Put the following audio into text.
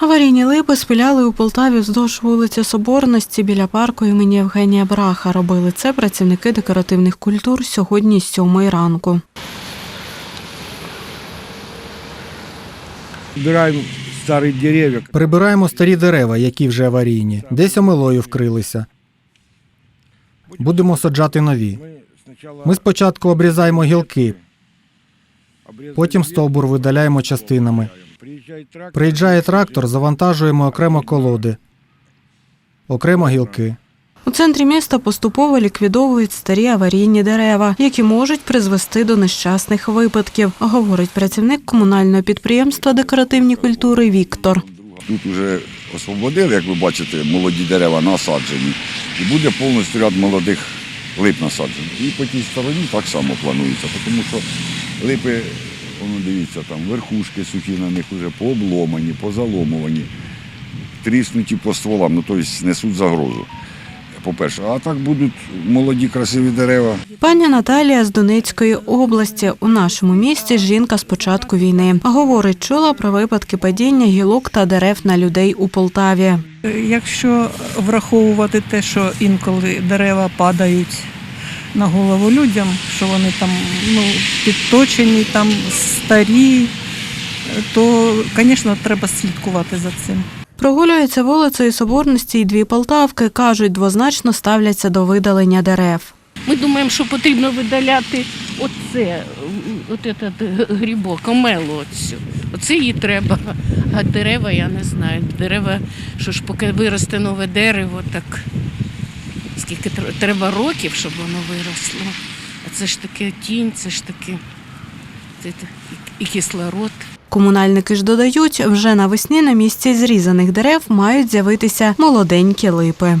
Аварійні липи спиляли у Полтаві вздовж вулиці Соборності біля парку імені Євгенія Браха. Робили це працівники декоративних культур сьогодні з сьомої ранку. Убираем старые деревья. Прибираємо старі дерева, які вже аварійні, десь омилою вкрилися. Будемо саджати нові. Ми спочатку обрізаємо гілки, потім стовбур видаляємо частинами. Приїжджає трактор, завантажуємо окремо колоди, окремо гілки. У центрі міста поступово ліквідовують старі аварійні дерева, які можуть призвести до нещасних випадків, говорить працівник комунального підприємства декоративні культури Віктор. Тут вже освободили, як ви бачите, молоді дерева насаджені. І буде повністю ряд молодих лип насаджених. І по тій стороні так само планується, тому що липи, воно дивіться, там верхушки сухі на них вже пообломані, позаломувані, тріснуті по стволам, ну тобто несуть загрозу. По-перше, а так будуть молоді красиві дерева. Пані Наталія з Донецької області у нашому місті жінка з початку війни. Говорить, чула про випадки падіння гілок та дерев на людей у Полтаві. Якщо враховувати те, що інколи дерева падають на голову людям, що вони там ну, підточені, там старі, то, звісно, треба слідкувати за цим. Прогулюються вулицею Соборності й дві Полтавки. кажуть, двозначно ставляться до видалення дерев. Ми думаємо, що потрібно видаляти оце, от этот грибок, омелу оцю. Оце їй треба. А дерева, я не знаю. Дерева, що ж поки виросте нове дерево, так скільки треба років, щоб воно виросло. А це ж таке тінь, це ж таке це, і кислород. Комунальники ж додають, вже навесні на місці зрізаних дерев мають з'явитися молоденькі липи.